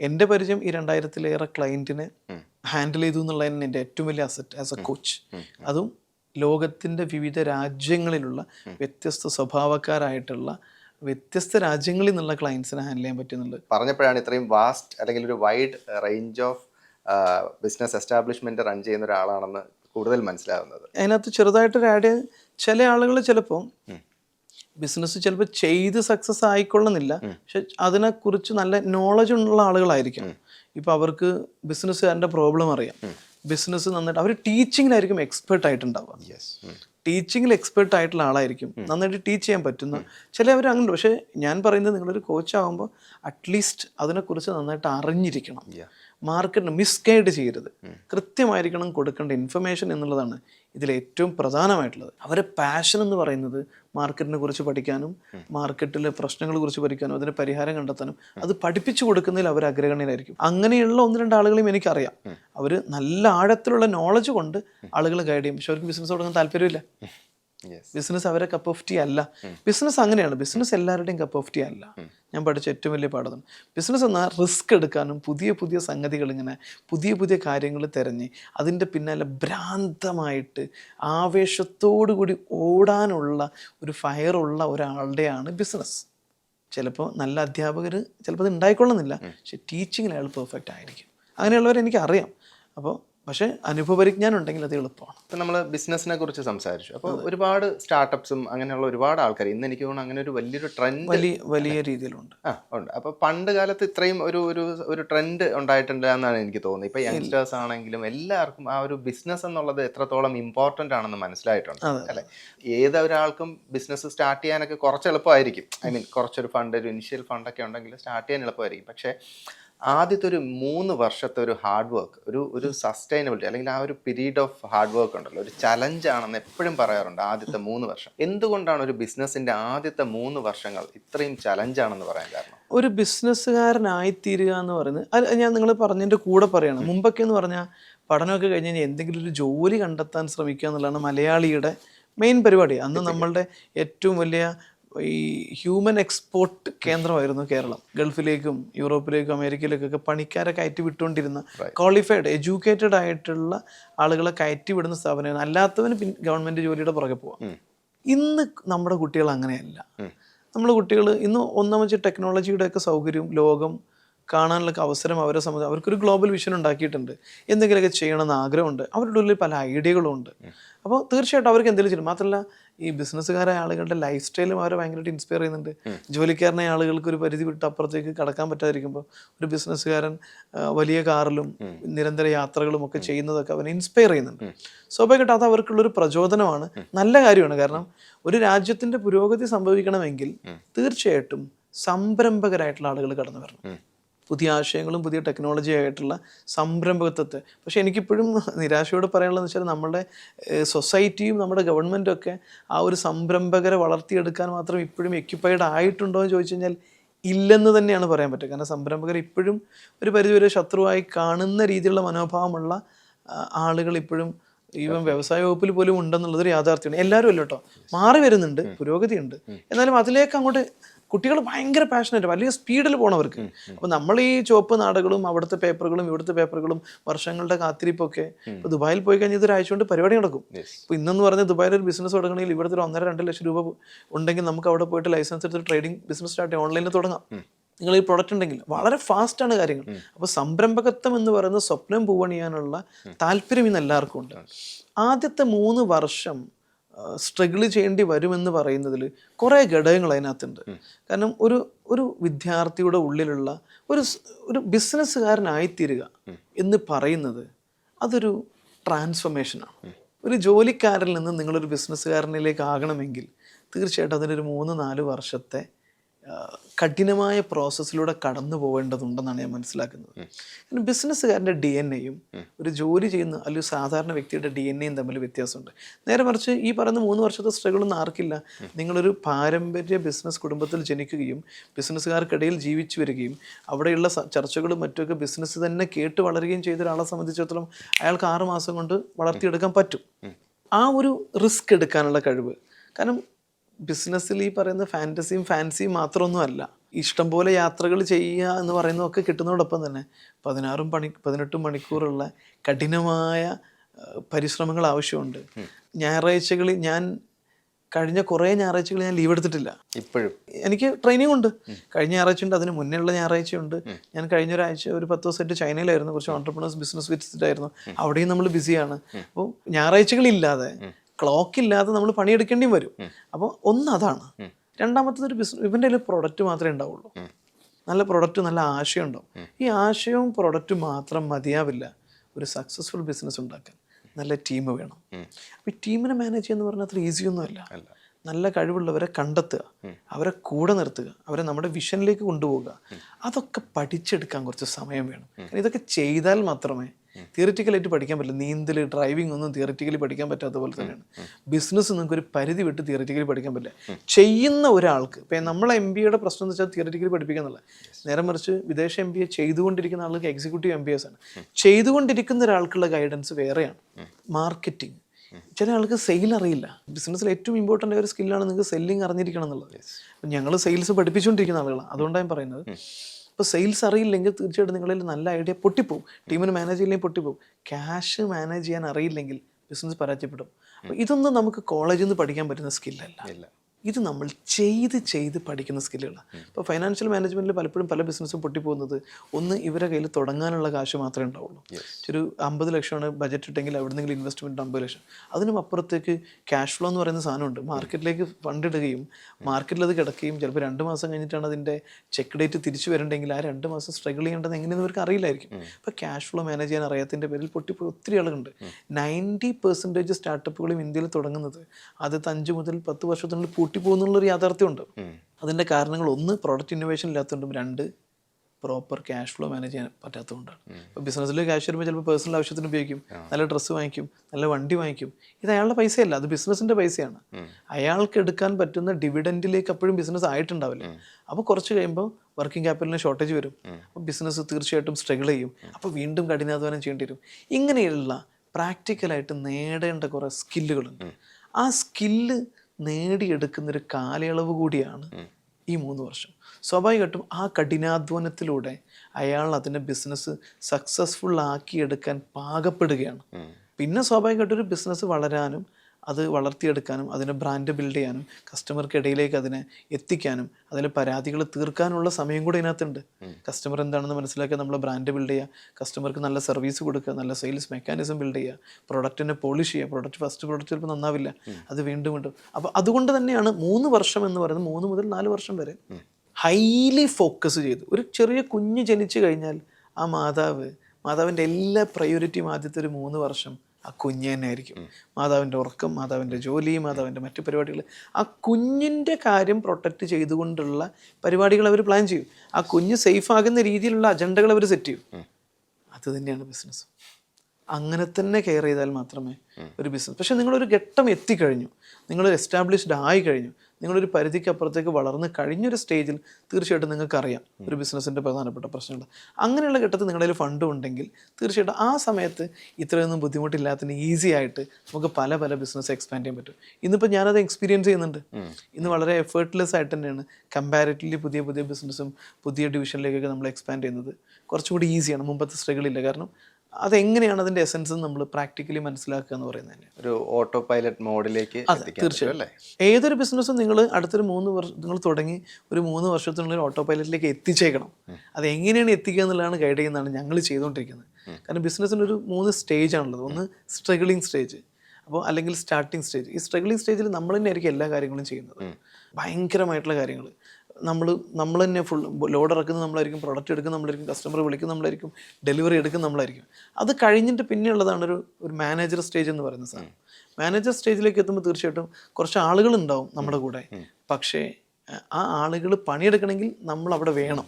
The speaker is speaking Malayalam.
എന്റെ പരിചയം ഈ രണ്ടായിരത്തിലേറെ ക്ലയന്റിനെ ഹാൻഡിൽ ചെയ്തു എന്നുള്ളതാണ് എന്റെ ഏറ്റവും വലിയ അസറ്റ് ആസ് എ കോച്ച് അതും ലോകത്തിന്റെ വിവിധ രാജ്യങ്ങളിലുള്ള വ്യത്യസ്ത സ്വഭാവക്കാരായിട്ടുള്ള വ്യത്യസ്ത രാജ്യങ്ങളിൽ നിന്നുള്ള ക്ലയൻസിനെ ഹാൻഡിൽ ചെയ്യാൻ പറ്റുന്നുണ്ട്. പറഞ്ഞപ്പോഴാണ് ഇത്രയും വാസ്റ്റ് അല്ലെങ്കിൽ ഒരു wide range of business establishment run ചെയ്യുന്ന ഒരാളാണെന്ന് കൂടുതൽ മനസ്സിലാവുന്നത്. അതിനകത്ത് ചെറുതായിട്ടൊരു ആഡ് ചില ആളുകൾ ചിലപ്പോൾ ബിസിനസ് ചിലപ്പോൾ ചെയ്ത് സക്സസ് ആയിക്കൊള്ളുന്നില്ല. പക്ഷെ അതിനെക്കുറിച്ച് നല്ല നോളജ് ഉള്ള ആളുകളായിരിക്കും ഇപ്പം അവർക്ക് ബിസിനസ്സുകാരന്റെ പ്രോബ്ലം അറിയാം. ബിസിനസ് നന്നായിട്ട് അവർ ടീച്ചിങ്ങിലായിരിക്കും എക്സ്പെർട്ട് ആയിട്ടുണ്ടാവുക. ടീച്ചിങ്ങിൽ എക്സ്പെർട്ട് ആയിട്ടുള്ള ആളായിരിക്കും. നന്നായിട്ട് ടീച്ച് ചെയ്യാൻ പറ്റുന്ന ചിലവർ അങ്ങനെ പക്ഷേ ഞാൻ പറയുന്നത് നിങ്ങളൊരു കോച്ചാകുമ്പോൾ അറ്റ്ലീസ്റ്റ് അതിനെക്കുറിച്ച് നന്നായിട്ട് അറിഞ്ഞിരിക്കണം. മാർക്കറ്റിന് മിസ്ഗൈഡ് ചെയ്യരുത്. കൃത്യമായിരിക്കണം കൊടുക്കേണ്ട ഇൻഫർമേഷൻ എന്നുള്ളതാണ് ഇതിൽ ഏറ്റവും പ്രധാനമായിട്ടുള്ളത്. അവരെ പാഷൻ എന്ന് പറയുന്നത് മാർക്കറ്റിനെ കുറിച്ച് പഠിക്കാനും മാർക്കറ്റിലെ പ്രശ്നങ്ങളെ കുറിച്ച് പഠിക്കാനും അതിന് പരിഹാരം കണ്ടെത്താനും അത് പഠിപ്പിച്ചു കൊടുക്കുന്നതിൽ അവർ അഗ്രഗണ്യരായിരിക്കും അങ്ങനെയുള്ള ഒന്ന് രണ്ട് ആളുകളെയും എനിക്കറിയാം. അവർ നല്ല ആഴത്തിലുള്ള നോളജ് കൊണ്ട് ആളുകൾ ഗൈഡ് ചെയ്യും. പക്ഷെ അവർക്ക് ബിസിനസ് തുടങ്ങാൻ താല്പര്യമില്ല. ബിസിനസ് അവരെ കപ്പ് ഓഫ് ടീ അല്ല. ബിസിനസ് അങ്ങനെയാണ്. ബിസിനസ് എല്ലാവരുടെയും കപ്പ് ഓഫ് ടീ അല്ല. ഞാൻ പഠിച്ച ഏറ്റവും വലിയ പാഠം. ബിസിനസ് എന്നാൽ റിസ്ക് എടുക്കാനും പുതിയ പുതിയ സംഗതികൾ ഇങ്ങനെ പുതിയ പുതിയ കാര്യങ്ങൾ തിരഞ്ഞ് അതിന്റെ പിന്നാലെ ഭ്രാന്തമായിട്ട് ആവേശത്തോടു കൂടി ഓടാനുള്ള ഒരു ഫയറുള്ള ഒരാളുടെയാണ് ബിസിനസ് ചിലപ്പോൾ നല്ല അധ്യാപകർ ചിലപ്പോൾ അത് ഉണ്ടായിക്കൊള്ളുന്നില്ല. പക്ഷെ ടീച്ചിങ്ങിൽ അയാൾ പെർഫെക്റ്റ് ആയിരിക്കും. അങ്ങനെയുള്ളവരെ എനിക്ക് അറിയാം അപ്പോൾ പക്ഷേ അനുഭവപരിജ്ഞാനം ഉണ്ടെങ്കിൽ അത് എളുപ്പമാണ്. ഇപ്പം നമ്മൾ ബിസിനസ്സിനെ കുറിച്ച് സംസാരിച്ചു. അപ്പോൾ ഒരുപാട് സ്റ്റാർട്ടപ്സും അങ്ങനെയുള്ള ഒരുപാട് ആൾക്കാർ ഇന്ന് എനിക്ക് തോന്നുന്നു അങ്ങനെ ഒരു വലിയൊരു ട്രെൻഡ് വലിയ വലിയ രീതിയിലുണ്ട്. ആ ഉണ്ട്. അപ്പോൾ പണ്ട് കാലത്ത് ഇത്രയും ഒരു ഒരു ഒരു ട്രെൻഡ് ഉണ്ടായിട്ടുണ്ട് എന്നാണ് എനിക്ക് തോന്നുന്നത്. ഇപ്പോൾ യങ്സ്റ്റേഴ്സ് ആണെങ്കിലും എല്ലാവർക്കും ആ ഒരു ബിസിനസ് എന്നുള്ളത് എത്രത്തോളം ഇമ്പോർട്ടന്റ് ആണെന്ന് മനസ്സിലായിട്ടുണ്ട്. അല്ലേ? ഏത് ഒരാൾക്കും ബിസിനസ് സ്റ്റാർട്ട് ചെയ്യാനൊക്കെ കുറച്ച് എളുപ്പമായിരിക്കും. ഐ മീൻ കുറച്ചൊരു ഫണ്ട് ഒരു ഇനിഷ്യൽ ഫണ്ടൊക്കെ ഉണ്ടെങ്കിൽ സ്റ്റാർട്ട് ചെയ്യാൻ എളുപ്പമായിരിക്കും. പക്ഷേ ആദ്യത്തെ ഒരു മൂന്ന് വർഷത്തെ ഒരു ഹാർഡ് വർക്ക് ഒരു ഒരു സസ്റ്റൈനബിലിറ്റി അല്ലെങ്കിൽ ആ ഒരു പീരീഡ് ഓഫ് ഹാർഡ് വർക്ക് ഉണ്ടല്ലോ ഒരു ചലഞ്ച് ആണെന്ന് എപ്പോഴും പറയാറുണ്ട് ആദ്യത്തെ മൂന്ന് വർഷം. എന്തുകൊണ്ടാണ് ഒരു ബിസിനസ്സിന്റെ ആദ്യത്തെ മൂന്ന് വർഷങ്ങൾ ഇത്രയും ചലഞ്ച് ആണെന്ന് പറയാൻ കാരണം? ഒരു ബിസിനസ്സുകാരനായിത്തീരുക എന്ന് പറയുന്നത് അത് ഞാൻ നിങ്ങൾ പറഞ്ഞതിന്റെ കൂടെ പറയണം. മുമ്പൊക്കെ എന്ന് പറഞ്ഞാൽ പഠനമൊക്കെ കഴിഞ്ഞ് കഴിഞ്ഞാൽ എന്തെങ്കിലും ഒരു ജോലി കണ്ടെത്താൻ ശ്രമിക്കുക എന്നുള്ളതാണ് മലയാളിയുടെ മെയിൻ പരിപാടി. അന്ന് നമ്മളുടെ ഏറ്റവും വലിയ ഈ ഹ്യൂമൻ എക്സ്പോർട്ട് കേന്ദ്രമായിരുന്നു കേരളം. ഗൾഫിലേക്കും യൂറോപ്പിലേക്കും അമേരിക്കയിലേക്കൊക്കെ പണിക്കാരെ കയറ്റി വിട്ടുകൊണ്ടിരുന്ന ക്വാളിഫൈഡ് എഡ്യൂക്കേറ്റഡ് ആയിട്ടുള്ള ആളുകളെ കയറ്റി വിടുന്ന സ്ഥാപനമാണ് അല്ലാത്തവന് പിന്നെ ഗവൺമെന്റ് ജോലിയുടെ പുറകെ പോവാം. ഇന്ന് നമ്മുടെ കുട്ടികൾ അങ്ങനെയല്ല. നമ്മുടെ കുട്ടികൾ ഇന്ന് ഒന്നാമത് ടെക്നോളജിയുടെ ഒക്കെ സൗകര്യവും ലോകം കാണാനുള്ള അവസരം അവരെ സംബന്ധിച്ച് അവർക്കൊരു ഗ്ലോബൽ വിഷൻ ഉണ്ടാക്കിയിട്ടുണ്ട്. എന്തെങ്കിലുമൊക്കെ ചെയ്യണമെന്ന് ആഗ്രഹമുണ്ട്. അവരുടെ ഉള്ളിൽ പല ഐഡിയകളും ഉണ്ട്. അപ്പോൾ തീർച്ചയായിട്ടും അവർക്ക് എന്തെങ്കിലും ചെയ്യണം. മാത്രമല്ല ഈ ബിസിനസ്സുകാരായ ആളുകളുടെ ലൈഫ് സ്റ്റൈലും അവരെ ഭയങ്കരമായിട്ട് ഇൻസ്പയർ ചെയ്യുന്നുണ്ട്. ജോലിക്കാരനായ ആളുകൾക്ക് ഒരു പരിധി വിട്ട് അപ്പുറത്തേക്ക് കടക്കാൻ പറ്റാതിരിക്കുമ്പോൾ ഒരു ബിസിനസ്സുകാരൻ വലിയ കാറിലും നിരന്തര യാത്രകളും ഒക്കെ ചെയ്യുന്നതൊക്കെ അവനെ ഇൻസ്പയർ ചെയ്യുന്നുണ്ട്. സ്വാഭാവികമായിട്ട് അത് അവർക്കുള്ളൊരു പ്രചോദനമാണ്. നല്ല കാര്യമാണ്. കാരണം ഒരു രാജ്യത്തിന്റെ പുരോഗതി സംഭവിക്കണമെങ്കിൽ തീർച്ചയായിട്ടും സംരംഭകരായിട്ടുള്ള ആളുകൾ കടന്നു വരണം. പുതിയ ആശയങ്ങളും പുതിയ ടെക്നോളജി ആയിട്ടുള്ള സംരംഭകത്വത്തെ. പക്ഷേ എനിക്കിപ്പോഴും നിരാശയോട് പറയാനുള്ളതെന്ന് വെച്ചാൽ നമ്മുടെ സൊസൈറ്റിയും നമ്മുടെ ഗവൺമെന്റും ഒക്കെ ആ ഒരു സംരംഭകരെ വളർത്തിയെടുക്കാൻ മാത്രം ഇപ്പോഴും എക്യുപ്പൈഡ് ആയിട്ടുണ്ടോ എന്ന് ചോദിച്ചു കഴിഞ്ഞാൽ ഇല്ലെന്ന് തന്നെയാണ് പറയാൻ പറ്റുക. കാരണം സംരംഭകർ ഇപ്പോഴും ഒരു പരിധിവരെ ശത്രുവായി കാണുന്ന രീതിയിലുള്ള മനോഭാവമുള്ള ആളുകൾ ഇപ്പോഴും ഈവൻ വ്യവസായ വകുപ്പിൽ പോലും ഉണ്ടെന്നുള്ളതൊരു യാഥാർത്ഥ്യമാണ്. എല്ലാവരും അല്ല കേട്ടോ? മാറി വരുന്നുണ്ട് പുരോഗതിയുണ്ട്. എന്നാലും അതിലേക്ക് അങ്ങോട്ട് കുട്ടികൾ ഭയങ്കര പാഷനറ്റ് വലിയ സ്പീഡിൽ പോണവർക്ക്. അപ്പോൾ നമ്മൾ ഈ ചുവപ്പ് നാടുകളും അവിടുത്തെ പേപ്പറുകളും ഇവിടുത്തെ പേപ്പറുകളും വർഷങ്ങളുടെ കാത്തിരിപ്പൊക്കെ ഇപ്പോൾ ദുബായിൽ പോയി കഴിഞ്ഞാൽ ഇത് ഒരാഴ്ച കൊണ്ട് പരിപാടി നടക്കും. ഇപ്പൊ ഇപ്പോൾ ഇന്നെന്ന് പറഞ്ഞാൽ ദുബായിൽ ഒരു ബിസിനസ് തുടങ്ങണമെങ്കിൽ ഇവിടുത്തെ ഒരു ഒന്നര രണ്ട് ലക്ഷം രൂപ ഉണ്ടെങ്കിൽ നമുക്ക് അവിടെ പോയിട്ട് ലൈസൻസ് എടുത്ത് ട്രേഡിംഗ് ബിസിനസ് സ്റ്റാർട്ട് ചെയ്യാം. ഓൺലൈനിൽ തുടങ്ങാം. നിങ്ങൾ ഈ പ്രൊഡക്റ്റ് ഉണ്ടെങ്കിൽ വളരെ ഫാസ്റ്റാണ് കാര്യങ്ങൾ. അപ്പോൾ സംരംഭകത്വം എന്ന് പറയുന്ന സ്വപ്നം പൂവണിയാനുള്ള താല്പര്യം ഇന്ന് എല്ലാവർക്കും ഉണ്ട്. ആദ്യത്തെ മൂന്ന് വർഷം സ്ട്രഗിൾ ചെയ്യേണ്ടി വരുമെന്ന് പറയുന്നതിൽ കുറേ ഘടകങ്ങൾ അതിനകത്തുണ്ട്. കാരണം ഒരു ഒരു വിദ്യാർത്ഥിയുടെ ഉള്ളിലുള്ള ഒരു ഒരു ബിസിനസ്സുകാരനായിത്തീരുക എന്ന് പറയുന്നത് അതൊരു ട്രാൻസ്ഫോർമേഷനാണ് ഒരു ജോലിക്കാരിൽ നിന്ന് നിങ്ങളൊരു ബിസിനസ്സുകാരനിലേക്ക് ആകണമെങ്കിൽ തീർച്ചയായിട്ടും അതിനൊരു മൂന്ന് നാല് വർഷത്തെ കഠിനമായ പ്രോസസ്സിലൂടെ കടന്നു പോകേണ്ടതുണ്ടെന്നാണ് ഞാൻ മനസ്സിലാക്കുന്നത്. ബിസിനസ്സുകാരന്റെ ഡി എൻ എയും ഒരു ജോലി ചെയ്യുന്ന അല്ലെങ്കിൽ സാധാരണ വ്യക്തിയുടെ ഡി എൻ എയും തമ്മിൽ വ്യത്യാസമുണ്ട്. നേരെ മറിച്ച് ഈ പറയുന്ന മൂന്ന് വർഷത്തെ സ്ട്രഗിൾ ഒന്നും ആർക്കില്ല നിങ്ങളൊരു പാരമ്പര്യ ബിസിനസ് കുടുംബത്തിൽ ജനിക്കുകയും ബിസിനസ്സുകാർക്കിടയിൽ ജീവിച്ചു വരികയും അവിടെയുള്ള ചർച്ചകളും മറ്റുമൊക്കെ ബിസിനസ് തന്നെ കേട്ട് വളരുകയും ചെയ്ത ഒരാളെ സംബന്ധിച്ചിടത്തോളം അയാൾക്ക് ആറ് മാസം കൊണ്ട് വളർത്തിയെടുക്കാൻ പറ്റും. ആ ഒരു റിസ്ക് എടുക്കാനുള്ള കഴിവ്. കാരണം ബിസിനസ്സിൽ ഈ പറയുന്ന ഫാന്റസിയും ഫാൻസിയും മാത്രമൊന്നും അല്ല ഇഷ്ടംപോലെ യാത്രകൾ ചെയ്യുക എന്ന് പറയുന്നതൊക്കെ കിട്ടുന്നതോടൊപ്പം തന്നെ പതിനാറും പണി പതിനെട്ടും മണിക്കൂറുള്ള കഠിനമായ പരിശ്രമങ്ങൾ ആവശ്യമുണ്ട്. ഞായറാഴ്ചകളിൽ ഞാൻ കഴിഞ്ഞ കുറേ ഞായറാഴ്ചകൾ ഞാൻ ലീവ് എടുത്തിട്ടില്ല. ഇപ്പോഴും? എനിക്ക് ട്രെയിനിങ് ഉണ്ട്. കഴിഞ്ഞ ഞായറാഴ്ച ഉണ്ട് അതിന് മുന്നേ ഉള്ള ഞായറാഴ്ചയുണ്ട് ഞാൻ കഴിഞ്ഞ ഒരാഴ്ച ഒരു പത്ത് ദിവസമായിട്ട് ചൈനയിലായിരുന്നു കുറച്ച് ഓണ്ടർപ്രണേഴ്സ് ബിസിനസ് വിസിറ്റ് ആയിരുന്നു അവിടെയും നമ്മൾ ബിസിയാണ് അപ്പോൾ ഞായറാഴ്ചകളില്ലാതെ ക്ലോക്ക് ഇല്ലാതെ നമ്മൾ പണിയെടുക്കേണ്ടിയും വരും. അപ്പോൾ ഒന്ന് അതാണ്. രണ്ടാമത്തത് ഒരു ബിസിനസ് ഇവന്റെ കയ്യിൽ പ്രൊഡക്റ്റ് മാത്രമേ ഉണ്ടാവുള്ളൂ. നല്ല പ്രൊഡക്റ്റ് നല്ല ആശയം ഉണ്ടാവും. ഈ ആശയവും പ്രൊഡക്റ്റും മാത്രം മതിയാവില്ല ഒരു സക്സസ്ഫുൾ ബിസിനസ് ഉണ്ടാക്കാൻ. നല്ല ടീം വേണം. അപ്പോൾ ഈ ടീമിനെ മാനേജ് ചെയ്യുക പറഞ്ഞാൽ അത്ര ഈസി ഒന്നുമല്ല നല്ല കഴിവുള്ളവരെ കണ്ടെത്തുക. അവരെ കൂടെ നിർത്തുക. അവരെ നമ്മുടെ വിഷനിലേക്ക് കൊണ്ടുപോകുക. അതൊക്കെ പഠിച്ചെടുക്കാൻ കുറച്ച് സമയം വേണം. ഇതൊക്കെ ചെയ്താൽ മാത്രമേ തിയറിറ്റിക്കലായിട്ട് പഠിക്കാൻ പറ്റില്ല. നീന്തൽ ഡ്രൈവിംഗ് ഒന്നും തിയറിറ്റിക്കലി പഠിക്കാൻ പറ്റാത്ത പോലെ തന്നെയാണ്. ബിസിനസ് നിങ്ങൾക്ക് ഒരു പരിധി വിട്ട് തിയറിറ്റിക്കലി പഠിക്കാൻ പറ്റില്ല. ചെയ്യുന്ന ഒരാൾക്ക് ഇപ്പം നമ്മളെ എം ബിയുടെ പ്രശ്നം എന്ന് വെച്ചാൽ തിയറിറ്റിക്കലി പഠിപ്പിക്കുന്നില്ല. നേരെ മറിച്ച് വിദേശ എം ബി എ ചെയ്തുകൊണ്ടിരിക്കുന്ന ആൾക്ക് എക്സിക്യൂട്ടീവ് എം ബി എസ് ആണ്. ചെയ്തുകൊണ്ടിരിക്കുന്ന ഒരാൾക്കുള്ള ഗൈഡൻസ് വേറെയാണ്. മാർക്കറ്റിംഗ് ചില ആൾക്ക് സെയിൽ അറിയില്ല. ബിസിനസ്സിൽ ഏറ്റവും ഇമ്പോർട്ടന്റ് ഒരു സ്കില്ലാണ് നിങ്ങൾക്ക് സെല്ലിങ് അറിഞ്ഞിരിക്കണം എന്നുള്ളത്. ഞങ്ങൾ സെയിൽസ് പഠിപ്പിച്ചുകൊണ്ടിരിക്കുന്ന ആളുകളാണ് അതുകൊണ്ടാണ് ഞാൻ പറയുന്നത്. ഇപ്പോൾ സെയിൽസ് അറിയില്ലെങ്കിൽ തീർച്ചയായിട്ടും നിങ്ങളിൽ നല്ല ഐഡിയ പൊട്ടിപ്പോവും. ടീമിന് മാനേജ് ചെയ്യില്ലെങ്കിൽ പൊട്ടിപ്പോവും. ക്യാഷ് മാനേജ് ചെയ്യാൻ അറിയില്ലെങ്കിൽ ബിസിനസ് പരാജയപ്പെടും. അപ്പോൾ ഇതൊന്നും നമുക്ക് കോളേജിൽ നിന്ന് പഠിക്കാൻ പറ്റുന്ന സ്കില്ലല്ല ഇത് നമ്മൾ ചെയ്ത് ചെയ്ത് പഠിക്കുന്ന സ്കില്ലുകളാണ് ഇപ്പോൾ ഫൈനാൻഷ്യൽ മാനേജ്മെന്റിൽ പലപ്പോഴും പല ബിസിനസ്സും പൊട്ടിപ്പോകുന്നത് ഒന്ന് ഇവരെ കയ്യിൽ തുടങ്ങാനുള്ള കാശ് മാത്രമേ ഉണ്ടാവുള്ളൂ. ഒരു അമ്പത് ലക്ഷമാണ് ബജറ്റ് ഇട്ടെങ്കിൽ അവിടെ നിന്നെങ്കിലും ഇൻവെസ്റ്റ്മെന്റ് അമ്പത് ലക്ഷം. അതിനും അപ്പുറത്തേക്ക് ക്യാഷ് ഫ്ലോ എന്ന് പറയുന്ന സാധനമുണ്ട്. മാർക്കറ്റിലേക്ക് ഫണ്ട് ഇടുകയും മാർക്കറ്റിൽ അത് കിടക്കുകയും ചിലപ്പോൾ രണ്ട് മാസം കഴിഞ്ഞിട്ടാണ് അതിന്റെ ചെക്ക് ഡേറ്റ് തിരിച്ചു വരണ്ടെങ്കിൽ ആ രണ്ട് മാസം സ്ട്രഗിൾ ചെയ്യേണ്ടത് എങ്ങനെയെന്ന് അവർക്ക് അറിയില്ലായിരിക്കും. അപ്പോൾ ക്യാഷ് ഫ്ലോ മാനേജ് ചെയ്യാൻ അറിയാത്തതിന്റെ പേരിൽ പൊട്ടിപ്പോയി ഒത്തിരി ആളുകളുണ്ട്. നയന്റി പെർസെന്റേജ് സ്റ്റാർട്ടപ്പുകളും ഇന്ത്യയിൽ തുടങ്ങുന്നത് ആദ്യത്തെ അഞ്ച് മുതൽ പത്ത് വർഷത്തിനുള്ളിൽ പൂട്ടിപ്പോകുന്നുള്ളൊരു യാഥാർത്ഥ്യമുണ്ട്. അതിന്റെ കാരണങ്ങൾ ഒന്ന് പ്രോഡക്റ്റ് ഇന്നോവേഷൻ ഇല്ലാത്തതുകൊണ്ടും രണ്ട് പ്രോപ്പർ ക്യാഷ് ഫ്ലോ മാനേജ് ചെയ്യാൻ പറ്റാത്തതുകൊണ്ടാണ്. ഇപ്പോൾ ബിസിനസ്സിൽ ക്യാഷ് വരുമ്പോൾ ചിലപ്പോൾ പേഴ്സണൽ ആവശ്യത്തിന് ഉപയോഗിക്കും നല്ല ഡ്രസ്സ് വാങ്ങിക്കും നല്ല വണ്ടി വാങ്ങിക്കും. ഇത് അയാളുടെ പൈസയല്ല അത് ബിസിനസ്സിന്റെ പൈസയാണ്. അയാൾക്ക് എടുക്കാൻ പറ്റുന്ന ഡിവിഡന്റിലേക്ക് അപ്പോഴും ബിസിനസ് ആയിട്ടുണ്ടാവില്ല. അപ്പോൾ കുറച്ച് കഴിയുമ്പോൾ വർക്കിംഗ് ക്യാപിറ്റലിന് ഷോർട്ടേജ് വരും. അപ്പോൾ ബിസിനസ് തീർച്ചയായിട്ടും സ്ട്രഗിൾ ചെയ്യും. അപ്പോൾ വീണ്ടും കഠിനാധ്വാനം ചെയ്യേണ്ടി വരും. ഇങ്ങനെയുള്ള പ്രാക്ടിക്കലായിട്ട് നേടേണ്ട കുറേ സ്കില്ലുകളുണ്ട് ആ സ്കില്ല് നേടിയെടുക്കുന്ന ഒരു കാലയളവ് കൂടിയാണ് ഈ മൂന്ന് വർഷം. സ്വാഭാവികമായിട്ടും ആ കഠിനാധ്വാനത്തിലൂടെ അയാൾ അതിന്റെ ബിസിനസ് സക്സസ്ഫുൾ ആക്കിയെടുക്കാൻ പാകപ്പെടുകയാണ്. പിന്നെ സ്വാഭാവികമായിട്ടും ഒരു ബിസിനസ് വളരാനും അത് വളർത്തിയെടുക്കാനും അതിനെ ബ്രാൻഡ് ബിൽഡ് ചെയ്യാനും കസ്റ്റമർക്ക് ഇടയിലേക്ക് അതിനെ എത്തിക്കാനും അതിലെ പരാതികൾ തീർക്കാനുള്ള സമയം കൂടെ ഇതിനകത്തുണ്ട്. കസ്റ്റമർ എന്താണെന്ന് മനസ്സിലാക്കി നമ്മൾ ബ്രാൻഡ് ബിൽഡ് ചെയ്യുക കസ്റ്റമർക്ക് നല്ല സർവീസ് കൊടുക്കുക നല്ല സെയിൽസ് മെക്കാനിസം ബിൽഡ് ചെയ്യുക പ്രൊഡക്റ്റിനെ പോളിഷ് ചെയ്യുക പ്രൊഡക്റ്റ് ഫസ്റ്റ് പ്രൊഡക്റ്റ് ചിലപ്പോൾ നന്നാവില്ല. അത് വീണ്ടും വീണ്ടും. അപ്പോൾ അതുകൊണ്ട് തന്നെയാണ് മൂന്ന് വർഷം എന്ന് പറയുന്നത് മൂന്ന് മുതൽ നാല് വർഷം വരെ ഹൈലി ഫോക്കസ് ചെയ്ത്. ഒരു ചെറിയ കുഞ്ഞ് ജനിച്ചു കഴിഞ്ഞാൽ ആ മാതാവ് മാതാവിന്റെ എല്ലാ പ്രയോറിറ്റിയും ആദ്യത്തെ ഒരു മൂന്ന് വർഷം ആ കുഞ്ഞ് തന്നെ ആയിരിക്കും മാതാവിന്റെ ഉറക്കം മാതാവിന്റെ ജോലി മാതാവിന്റെ മറ്റു പരിപാടികൾ. ആ കുഞ്ഞിന്റെ കാര്യം പ്രൊട്ടക്റ്റ് ചെയ്തുകൊണ്ടുള്ള പരിപാടികൾ അവർ പ്ലാൻ ചെയ്യും. ആ കുഞ്ഞ് സേഫ് ആകുന്ന രീതിയിലുള്ള അജണ്ടകൾ അവർ സെറ്റ് ചെയ്യും. അത് തന്നെയാണ് ബിസിനസ് അങ്ങനെ തന്നെ കെയർ ചെയ്താൽ മാത്രമേ ഒരു ബിസിനസ് പക്ഷെ നിങ്ങളൊരു ഘട്ടം എത്തിക്കഴിഞ്ഞു. നിങ്ങൾ എസ്റ്റാബ്ലിഷ്ഡ് ആയി കഴിഞ്ഞു നിങ്ങളൊരു പരിധിക്ക് അപ്പുറത്തേക്ക് വളർന്ന് കഴിഞ്ഞൊരു സ്റ്റേജിൽ തീർച്ചയായിട്ടും നിങ്ങൾക്ക് അറിയാം ഒരു ബിസിനസ്സിന്റെ പ്രധാനപ്പെട്ട പ്രശ്നങ്ങൾ അങ്ങനെയുള്ള ഘട്ടത്തിൽ നിങ്ങളുടെ ഫണ്ട് ഉണ്ടെങ്കിൽ തീർച്ചയായിട്ടും ആ സമയത്ത് ഇത്രയൊന്നും ബുദ്ധിമുട്ടില്ലാത്തതിന് ഈസി ആയിട്ട് നമുക്ക് പല പല ബിസിനസ് എക്സ്പാൻഡ് ചെയ്യാൻ പറ്റും. ഇന്നിപ്പോൾ ഞാനത് എക്സ്പീരിയൻസ് ചെയ്യുന്നുണ്ട്. ഇന്ന് വളരെ എഫേർട്ട്ലെസ് ആയിട്ട് തന്നെയാണ് കമ്പാരിറ്റീവ്ലി പുതിയ പുതിയ ബിസിനസ്സും പുതിയ ഡിവിഷനിലേക്കൊക്കെ നമ്മൾ എക്സ്പാൻഡ് ചെയ്യുന്നത്. കുറച്ചുകൂടി ഈസിയാണ് മുമ്പത്തെ സ്ട്രഗിൾ ഇല്ല. കാരണം അതെങ്ങനെയാണ് അതിന്റെ എസൻസ് നമ്മൾ പ്രാക്ടിക്കലി മനസ്സിലാക്കുക എന്ന് പറയുന്നത് തന്നെ ഒരു ഓട്ടോ പൈലറ്റ് മോഡിലേക്ക് തീർച്ചയായും. ഏതൊരു ബിസിനസ്സും നിങ്ങൾ അടുത്തൊരു മൂന്ന് വർഷം നിങ്ങൾ തുടങ്ങി ഒരു മൂന്ന് വർഷത്തിനുള്ളിൽ ഓട്ടോ പൈലറ്റിലേക്ക് എത്തിച്ചേക്കണം. അത് എങ്ങനെയാണ് എത്തിക്കുക എന്നുള്ളതാണ് ഗൈഡ് ചെയ്യുന്നതാണ് ഞങ്ങൾ ചെയ്തുകൊണ്ടിരിക്കുന്നത്. കാരണം ബിസിനസ്സിന് ഒരു മൂന്ന് സ്റ്റേജ് ആണുള്ളത്. ഒന്ന് സ്ട്രഗിളിങ് സ്റ്റേജ് അപ്പോൾ അല്ലെങ്കിൽ സ്റ്റാർട്ടിങ് സ്റ്റേജ് ഈ സ്ട്രഗിളിങ് സ്റ്റേജിൽ നമ്മൾ തന്നെ ആയിരിക്കും എല്ലാ കാര്യങ്ങളും ചെയ്യുന്നത്. ഭയങ്കരമായിട്ടുള്ള കാര്യങ്ങൾ നമ്മൾ നമ്മൾ തന്നെ ഫുൾ ലോഡ് ഇറക്കുന്നത് നമ്മളായിരിക്കും പ്രൊഡക്റ്റ് എടുക്കുന്ന നമ്മളായിരിക്കും കസ്റ്റമർ വിളിക്കുന്ന നമ്മളായിരിക്കും ഡെലിവറി എടുക്കുന്ന നമ്മളായിരിക്കും. അത് കഴിഞ്ഞിട്ട് പിന്നെയുള്ളതാണ് ഒരു ഒരു മാനേജർ സ്റ്റേജ് എന്ന് പറയുന്ന സാധനം മാനേജർ സ്റ്റേജിലേക്ക് എത്തുമ്പോൾ തീർച്ചയായിട്ടും കുറച്ച് ആളുകൾ ഉണ്ടാവും നമ്മുടെ കൂടെ. പക്ഷേ ആ ആളുകൾ പണിയെടുക്കണമെങ്കിൽ നമ്മൾ അവിടെ വേണം